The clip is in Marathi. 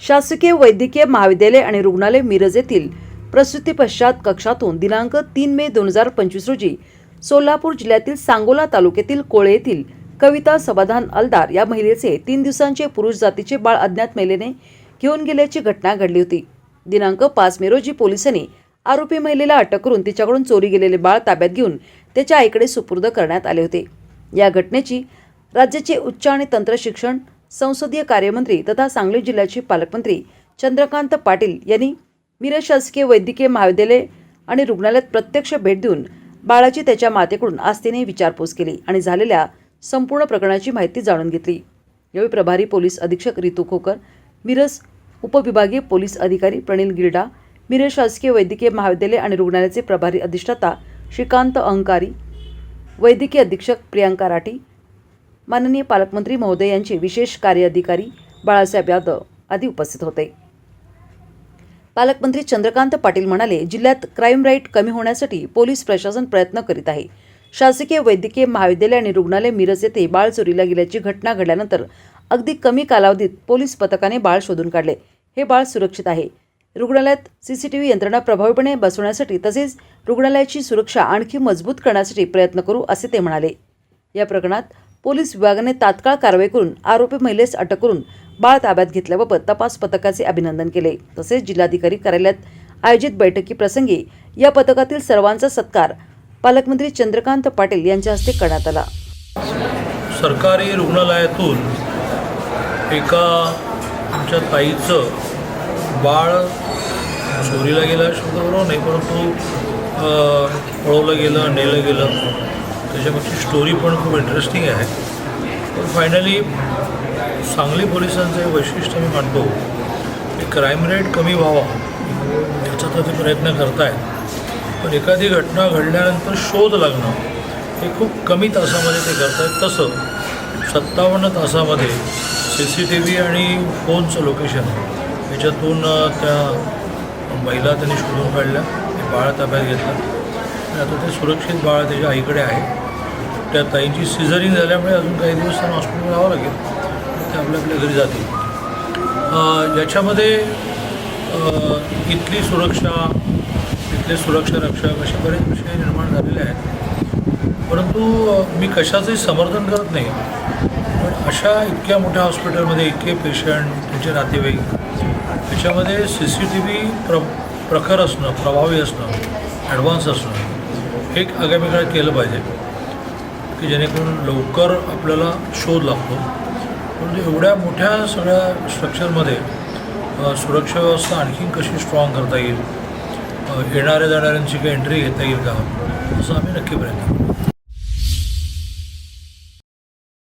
शासकीय वैद्यकीय महाविद्यालय आणि रुग्णालय मिरज येथील प्रसूतीपश्चात कक्षातून दिनांक तीन मे दोन हजार पंचवीस रोजी सोलापूर जिल्ह्यातील सांगोला तालुक्यातील कोळे येथील कविता समाधान अलदार या महिलेचे तीन दिवसांचे पुरुष जातीचे बाळ अज्ञात महिलेने घेऊन गेल्याची घटना घडली होती. दिनांक पाच मे रोजी पोलिसांनी आरोपी महिलेला अटक करून तिच्याकडून चोरी गेलेले बाळ ताब्यात घेऊन त्याच्या आईकडे सुपूर्द करण्यात आले होते. या घटनेची राज्याचे उच्च आणि तंत्रशिक्षण संसदीय कार्यमंत्री तथा सांगली जिल्ह्याचे पालकमंत्री चंद्रकांत पाटील यांनी मिरज शासकीय वैद्यकीय महाविद्यालय आणि रुग्णालयात प्रत्यक्ष भेट देऊन बाळाची त्याच्या मातेकडून आस्थेने विचारपूस केली आणि झालेल्या संपूर्ण प्रकरणाची माहिती जाणून घेतली. यावेळी प्रभारी पोलीस अधीक्षक रितू खोकर मिरज उपविभागीय पोलीस अधिकारी प्रणील गिरडा मिरज शासकीय वैद्यकीय महाविद्यालय आणि रुग्णालयाचे प्रभारी अधिष्ठाता श्रीकांत अहंकारी वैद्यकीय अधीक्षक प्रियांका राठी माननीय पालकमंत्री महोदय यांचे विशेष कार्य अधिकारी बाळासाहेब यादव आदी उपस्थित होते. पालकमंत्री चंद्रकांत पाटील म्हणाले जिल्ह्यात क्राईम रेट कमी होण्यासाठी पोलीस प्रशासन प्रयत्न करीत आहे. शासकीय वैद्यकीय महाविद्यालय आणि रुग्णालय मिरज येथे बाळ चोरीला गेल्याची घटना घडल्यानंतर अगदी कमी कालावधीत पोलीस पथकाने बाळ शोधून काढले. हे बाळ सुरक्षित आहे. रुग्णालयात सीसीटीव्ही यंत्रणा प्रभावीपणे बसवण्यासाठी तसेच रुग्णालयाची सुरक्षा आणखी मजबूत करण्यासाठी प्रयत्न करू असे ते म्हणाले. या प्रकरणात पोलीस विभागाने तात्काळ कारवाई करून आरोपी महिलेस अटक करून बाळ ताब्यात घेतल्याबाबत तपास पथकाचे अभिनंदन केले. तसेच जिल्हाधिकारी कार्यालयात आयोजित बैठकीप्रसंगी या पथकातील सर्वांचा सत्कार पालकमंत्री चंद्रकांत पाटील यांच्या हस्ते करण्यात आला. सरकारी रुग्णालयातून एका आमच्या ताईचं बाळ चोरीला गेलं शब्द बरोबर नाही परंतु पळवलं गेलं नेलं गेलं. त्याच्यामागची स्टोरी पण खूप इंटरेस्टिंग आहे. पण फायनली सांगली पोलिसांचं वैशिष्ट्य मी मानतो की क्राईम रेट कमी व्हावा याचा तर ते प्रयत्न करतायत. पण एखादी घटना घडल्यानंतर शोध लागणं हे खूप कमी तासामध्ये ते करत आहेत तसं सत्तावन्न तासामध्ये सी सी टी व्ही आणि फोनचं लोकेशन याच्यातून त्या महिला त्यांनी शोधून काढल्या ते बाळ ताब्यात घेतलं. आता ते सुरक्षित बाळ त्याच्या आईकडे आहे. त्या ताईंची सिझरिंग झाल्यामुळे अजून काही दिवस त्यांना हॉस्पिटल राहावं लागेल. ते आपल्या आपल्या घरी जातील. याच्यामध्ये इथली सुरक्षा इथले सुरक्षा रक्षक असे बरेच विषय निर्माण झालेले आहेत. परंतु मी कशाचंही समर्थन करत नाही. पण अशा इतक्या मोठ्या हॉस्पिटलमध्ये इतके पेशंट त्यांचे नातेवाईक त्याच्यामध्ये सी सी टी व्ही प्र प्रखर असणं प्रभावी असणं ॲडव्हान्स असणं हे एक आगामी काळात केलं पाहिजे. की जेणेकरून लवकर आपल्याला शोध लागतो. परंतु एवढ्या मोठ्या सगळ्या स्ट्रक्चरमध्ये सुरक्षा व्यवस्था आणखीन कशी स्ट्रॉंग करता येईल? येणाऱ्या जाणाऱ्यांची काही एंट्री घेता येईल का? असं आम्ही नक्की प्रयत्न करू